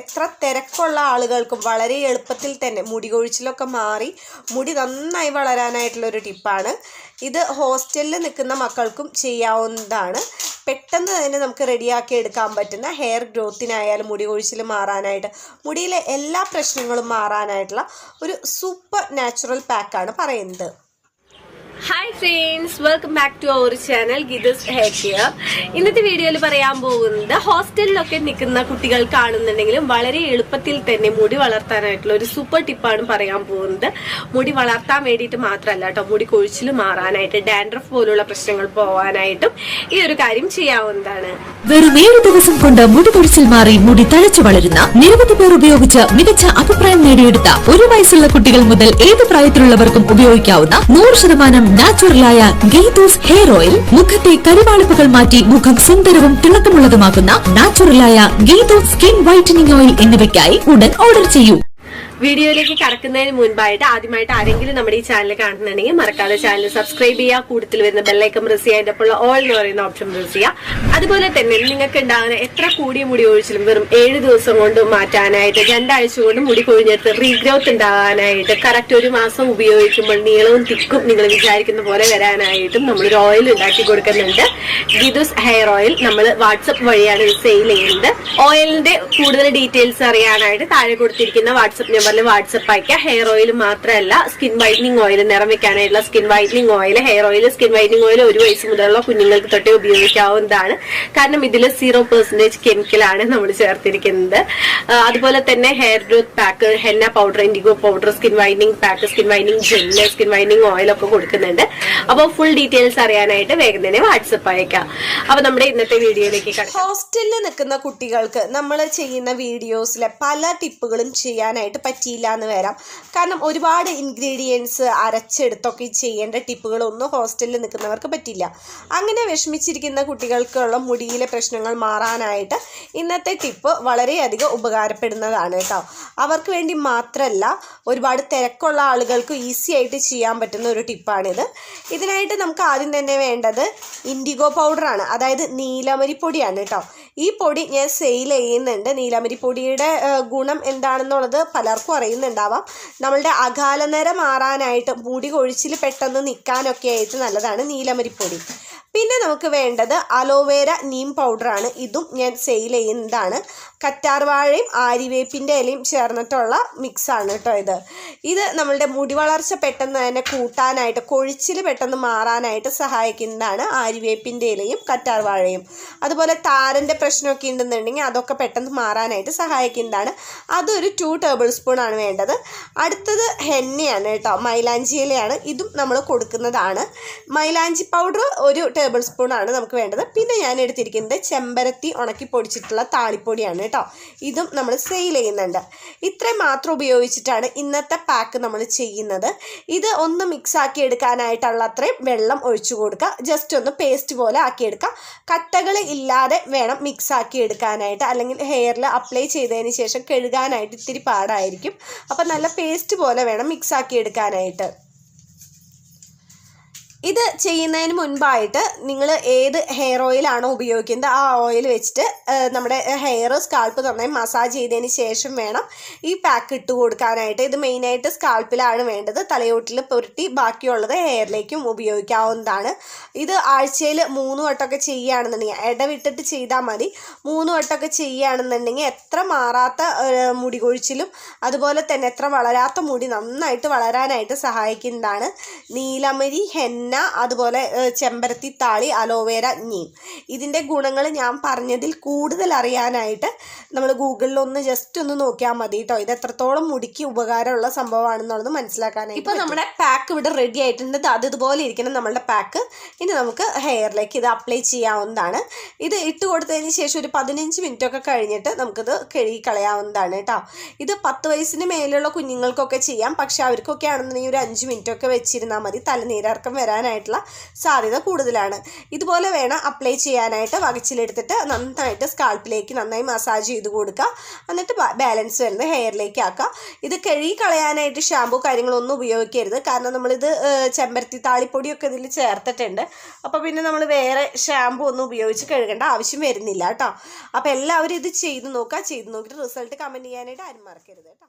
എത്ര തിരക്കുള്ള ആളുകൾക്കും വളരെ എളുപ്പത്തിൽ തന്നെ മുടി കൊഴിച്ചിലൊക്കെ മാറി മുടി നന്നായി വളരാനായിട്ടുള്ളൊരു ടിപ്പാണ്. ഇത് ഹോസ്റ്റലിൽ നിൽക്കുന്ന മക്കൾക്കും ചെയ്യാവുന്നതാണ്. പെട്ടെന്ന് തന്നെ നമുക്ക് റെഡിയാക്കി എടുക്കാൻ പറ്റുന്ന ഹെയർ ഗ്രോത്തിനായാലും മുടി കൊഴിച്ചിൽ മാറാനായിട്ട് മുടിയിലെ എല്ലാ പ്രശ്നങ്ങളും മാറാനായിട്ടുള്ള ഒരു സൂപ്പർ നാച്ചുറൽ പാക്കാണ് പറയുന്നത്. Hi friends welcome back to our channel ഗിദസ് hair ഇന്നത്തെ വീഡിയോയിൽ പറയാൻ പോകുന്നത് ഹോസ്റ്റലിലൊക്കെ നിൽക്കുന്ന കുട്ടികൾ കാണുന്നുണ്ടെങ്കിലും വളരെ എളുപ്പത്തിൽ തന്നെ മുടി വളർത്താനായിട്ടുള്ള ഒരു സൂപ്പർ ടിപ്പാണ് പറയാൻ പോകുന്നത്. മുടി വളർത്താൻ വേണ്ടിയിട്ട് മാത്രമല്ല കേട്ടോ മുടി കൊഴിച്ചിൽ മാറാനായിട്ട് ഡാൻഡ്രഫ് പോലുള്ള പ്രശ്നങ്ങൾ പോവാനായിട്ടും ഈ ഒരു കാര്യം ചെയ്യാവുന്നതാണ്. വെറും ഏഴ് ദിവസം കൊണ്ട് മുടി കൊഴിച്ചിൽ മാറി മുടി തഴച്ചു വളരുന്ന നിരവധി പേർ ഉപയോഗിച്ച് മികച്ച അഭിപ്രായം നേടിയെടുത്ത ഒരു വയസ്സുള്ള കുട്ടികൾ മുതൽ ഏത് പ്രായത്തിലുള്ളവർക്കും ഉപയോഗിക്കാവുന്ന നൂറ് ശതമാനം നാച്ചുറലായ ഗെയ്തോസ് ഹെയർ ഓയിൽ മുഖത്തെ കരിവാളിപ്പുകൾ മാറ്റി മുഖം സുന്ദരവും തിളക്കമുള്ളതുമാക്കുന്ന നാച്ചുറലായ ഗെയ്തോസ് സ്കിൻ വൈറ്റനിങ് ഓയിൽ എന്നിവയ്ക്കായി ഉടൻ ഓർഡർ ചെയ്യൂ. വീഡിയോയിലേക്ക് കടക്കുന്നതിന് മുൻപായിട്ട് ആദ്യമായിട്ട് ആരെങ്കിലും നമ്മുടെ ഈ ചാനൽ കാണുന്നുണ്ടെങ്കിൽ മറക്കാതെ ചാനൽ സബ്സ്ക്രൈബ് ചെയ്യുക കൂടുതൽ വരുന്ന ബെല്ലൈക്കൺ പ്രസ് ചെയ്യുക ഉള്ള ഓൾ എന്ന് പറയുന്ന ഓപ്ഷൻ പ്രസ് ചെയ്യുക. അതുപോലെ തന്നെ നിങ്ങൾക്ക് ഉണ്ടാകുന്ന എത്ര കൂടിയ മുടി ഒഴിച്ചിലും വെറും ഏഴ് ദിവസം കൊണ്ട് മാറ്റാനായിട്ട് രണ്ടാഴ്ച കൊണ്ട് മുടി കൊഴിഞ്ഞെടുത്ത് റീഗ്രോത്ത് ഉണ്ടാകാനായിട്ട് കറക്റ്റ് ഒരു മാസം ഉപയോഗിക്കുമ്പോൾ നീളവും തിക്കും നിങ്ങൾ വിചാരിക്കുന്ന പോലെ വരാനായിട്ടും നമ്മൾ ഒരു ഓയിൽ ഉണ്ടാക്കി കൊടുക്കുന്നുണ്ട്. ഗിദുസ് ഹെയർ ഓയിൽ നമ്മൾ വാട്സപ്പ് വഴിയാണ് സെയിൽ ചെയ്യുന്നത്. ഓയിലിന്റെ കൂടുതൽ ഡീറ്റെയിൽസ് അറിയാനായിട്ട് താഴെ കൊടുത്തിരിക്കുന്ന വാട്സപ്പ് നമ്പറിൽ വാട്സപ്പ് അയക്കുക ഹെയർ ഓയിൽ മാത്രമല്ല സ്കിൻ വൈറ്റനിങ് ഓയിൽ നിറം വെക്കാനായിട്ടുള്ള skin whitening oil hair oil skin whitening oil ഒരു വയസ്സ് മുതലുള്ള കുഞ്ഞുങ്ങൾക്ക് തൊട്ടേ ഉപയോഗിക്കാവുന്നതാണ്. കാരണം ഇതിൽ സീറോ പെർസെന്റേജ് കെമിക്കലാണ് നമ്മൾ ചേർത്തിരിക്കുന്നത്. അതുപോലെ തന്നെ hair growth pack henna powder indigo powder skin whitening pack skin whitening gel skin whitening oil ഒക്കെ കൊടുക്കുന്നുണ്ട്. അപ്പോൾ ഫുൾ ഡീറ്റെയിൽസ് അറിയാനായിട്ട് വേഗം തന്നെ വാട്സപ്പ് അയക്കാം. അപ്പോൾ നമ്മുടെ ഇന്നത്തെ വീഡിയോയിലേക്ക് ഹോസ്റ്റലിൽ നിൽക്കുന്ന കുട്ടികൾക്ക് നമ്മൾ ചെയ്യുന്ന വീഡിയോസിലെ പല ടിപ്പുകളും ചെയ്യാനായിട്ട് പറ്റിയില്ല എന്ന് വരാം. കാരണം ഒരുപാട് ഇൻഗ്രീഡിയൻസ് അരച്ചെടുത്തൊക്കെ ചെയ്യേണ്ട ടിപ്പുകളൊന്നും ഹോസ്റ്റലിൽ നിൽക്കുന്നവർക്ക് പറ്റില്ല. അങ്ങനെ വിഷമിച്ചിരിക്കുന്ന കുട്ടികൾക്കുള്ള മുടിയിലെ പ്രശ്നങ്ങൾ മാറാനായിട്ട് ഇന്നത്തെ ടിപ്പ് വളരെയധികം ഉപകാരപ്പെടുന്നതാണ് കേട്ടോ. അവർക്ക് വേണ്ടി മാത്രമല്ല ഒരുപാട് തിരക്കുള്ള ആളുകൾക്ക് ഈസി ആയിട്ട് ചെയ്യാൻ പറ്റുന്ന ഒരു ടിപ്പാണിത്. ഇതിനായിട്ട് നമുക്ക് ആദ്യം തന്നെ വേണ്ടത് ഇൻഡിഗോ പൗഡറാണ് അതായത് നീലമരിപ്പൊടിയാണ് കേട്ടോ. ഈ പൊടി ഞാൻ സെയിൽ ചെയ്യുന്നുണ്ട്. നീലമരി പൊടിയുടെ ഗുണം എന്താണെന്നുള്ളത് പലർക്കും അറിയുന്നുണ്ടാവാം. നമ്മളുടെ അകാലനര മാറാനായിട്ട് മുടി കൊഴിച്ചിൽ പെട്ടെന്ന് നിൽക്കാനൊക്കെ ആയിട്ട് നല്ലതാണ് നീലമരിപ്പൊടി പിന്നെ നമുക്ക് വേണ്ടത് അലോവേര നീം പൗഡറാണ്. ഇതും ഞാൻ സെയിൽ ചെയ്യുന്നതാണ്. കറ്റാർവാഴയും ആരിവേപ്പിന്റെ ഇലയും ചേർന്നിട്ടുള്ള മിക്സാണ് കേട്ടോ ഇത്. ഇത് നമ്മളുടെ മുടി വളർച്ച പെട്ടെന്ന് തന്നെ കൂട്ടാനായിട്ട് കൊഴിച്ചിൽ പെട്ടെന്ന് മാറാനായിട്ട് സഹായിക്കുന്നതാണ് ആരിവേപ്പിന്റെ ഇലയും കറ്റാർവാഴയും അതുപോലെ താരന്റെ പ്രശ്നമൊക്കെ ഉണ്ടെന്നുണ്ടെങ്കിൽ അതൊക്കെ പെട്ടെന്ന് മാറാനായിട്ട് സഹായിക്കുന്നതാണ്. അതൊരു ടു ടേബിൾ സ്പൂൺ ആണ് വേണ്ടത്. അടുത്തത് ഹെന്നയാണ് കേട്ടോ മൈലാഞ്ചി ഇലയാണ്. ഇതും നമ്മൾ കൊടുക്കുന്നതാണ്. മൈലാഞ്ചി പൗഡർ ഒരു ടേബിൾ സ്പൂൺ ആണ് നമുക്ക് വേണ്ടത്. പിന്നെ ഞാൻ എടുത്തിരിക്കുന്നത് ചെമ്പരത്തി ഉണക്കി പൊടിച്ചിട്ടുള്ള താളിപ്പൊടിയാണ് കേട്ടോ ഇതും നമ്മൾ സെയിൽ ചെയ്യുന്നുണ്ട്. ഇത്രയും മാത്രം ഉപയോഗിച്ചിട്ടാണ് ഇന്നത്തെ പാക്ക് നമ്മൾ ചെയ്യുന്നത്. ഇത് ഒന്ന് മിക്സ് ആക്കി എടുക്കാനായിട്ടുള്ള അത്രയും വെള്ളം ഒഴിച്ചു കൊടുക്കുക. ജസ്റ്റ് ഒന്ന് പേസ്റ്റ് പോലെ ആക്കിയെടുക്കുക കട്ടകൾ ഇല്ലാതെ വേണം മിക്സ് ആക്കി എടുക്കാനായിട്ട്. അല്ലെങ്കിൽ ഹെയറിൽ അപ്ലൈ ചെയ്തതിന് ശേഷം കഴുകാനായിട്ട് ഇത്തിരി പാടായിരിക്കും. അപ്പം നല്ല പേസ്റ്റ് പോലെ വേണം മിക്സ് ആക്കി എടുക്കാനായിട്ട്. ഇത് ചെയ്യുന്നതിന് മുൻപായിട്ട് നിങ്ങൾ ഏത് ഹെയർ ഓയിലാണോ ഉപയോഗിക്കുന്നത് ആ ഓയിൽ വെച്ചിട്ട് നമ്മുടെ ഹെയർ സ്കാൾപ്പ് നന്നായി മസാജ് ചെയ്തതിന് ശേഷം വേണം ഈ പാക്ക് ഇട്ട് കൊടുക്കാനായിട്ട്. ഇത് മെയിനായിട്ട് സ്കാൾപ്പിലാണ് വേണ്ടത്. തലയോട്ടിൽ പുരട്ടി ബാക്കിയുള്ളത് ഹെയറിലേക്കും ഉപയോഗിക്കാവുന്നതാണ്. ഇത് ആഴ്ചയിൽ മൂന്ന് വട്ടമൊക്കെ ചെയ്യുകയാണെന്നുണ്ടെങ്കിൽ ഇടവിട്ടിട്ട് ചെയ്താൽ മതി. മൂന്ന് വട്ടമൊക്കെ ചെയ്യുകയാണെന്നുണ്ടെങ്കിൽ എത്ര മാറാത്ത മുടി കൊഴിച്ചിലും അതുപോലെ തന്നെ എത്ര വളരാത്ത മുടി നന്നായിട്ട് വളരാനായിട്ട് സഹായിക്കുന്നതാണ്. നീലമരി ഹെന്ന അതുപോലെ ചെമ്പരത്തി താളി അലോവേര നീം ഇതിന്റെ ഗുണങ്ങൾ ഞാൻ പറഞ്ഞതിൽ കൂടുതൽ അറിയാനായിട്ട് നമ്മൾ ഗൂഗിളിൽ ഒന്ന് ജസ്റ്റ് ഒന്ന് നോക്കിയാൽ മതി കേട്ടോ ഇത് എത്രത്തോളം മുടിക്ക് ഉപകാരമുള്ള സംഭവമാണെന്നുള്ളത് മനസ്സിലാക്കാനായിട്ട് ഇപ്പോൾ നമ്മുടെ പാക്ക് ഇവിടെ റെഡി ആയിട്ടുണ്ട്. അത് ഇതുപോലെ ഇരിക്കണം നമ്മളുടെ പാക്ക് ഇനി നമുക്ക് ഹെയറിലേക്ക് ഇത് അപ്ലൈ ചെയ്യാവുന്നതാണ്. ഇത് ഇട്ട് കൊടുത്തതിന് ശേഷം ഒരു പതിനഞ്ച് മിനിറ്റ് ഒക്കെ കഴിഞ്ഞിട്ട് നമുക്കിത് കഴുകി കളയാവുന്നതാണ് കേട്ടോ ഇത് പത്ത് വയസ്സിന് മേലുള്ള കുഞ്ഞുങ്ങൾക്കൊക്കെ ചെയ്യാം. പക്ഷെ അവർക്കൊക്കെ ആണെന്നുണ്ടെങ്കിൽ ഒരു അഞ്ച് മിനിറ്റ് ഒക്കെ വെച്ചിരുന്നാൽ മതി. തലനീരർക്കം വരാൻ വരാനായിട്ടുള്ള സാധ്യത കൂടുതലാണ്. ഇതുപോലെ വേണം അപ്ലൈ ചെയ്യാനായിട്ട് വകച്ചിലെടുത്തിട്ട് നന്നായിട്ട് സ്കാൾപ്പിലേക്ക് നന്നായി മസാജ് ചെയ്ത് കൊടുക്കുക. എന്നിട്ട് ബാലൻസ് വരുന്നത് ഹെയറിലേക്ക് ആക്കുക. ഇത് കഴുകി കളയാനായിട്ട് ഷാമ്പു കാര്യങ്ങളൊന്നും ഉപയോഗിക്കരുത്. കാരണം നമ്മളിത് ചെമ്പരത്തി താളിപ്പൊടിയൊക്കെ ഇതിൽ ചേർത്തിട്ടുണ്ട്. അപ്പോൾ പിന്നെ നമ്മൾ വേറെ ഷാമ്പു ഒന്നും ഉപയോഗിച്ച് കഴുകേണ്ട ആവശ്യം വരുന്നില്ല കേട്ടോ. അപ്പോൾ എല്ലാവരും ഇത് ചെയ്ത് നോക്കുക. ചെയ്ത് നോക്കിയിട്ട് റിസൾട്ട് കമന്റ് ചെയ്യാനായിട്ട് ആരും മറക്കരുത് കേട്ടോ.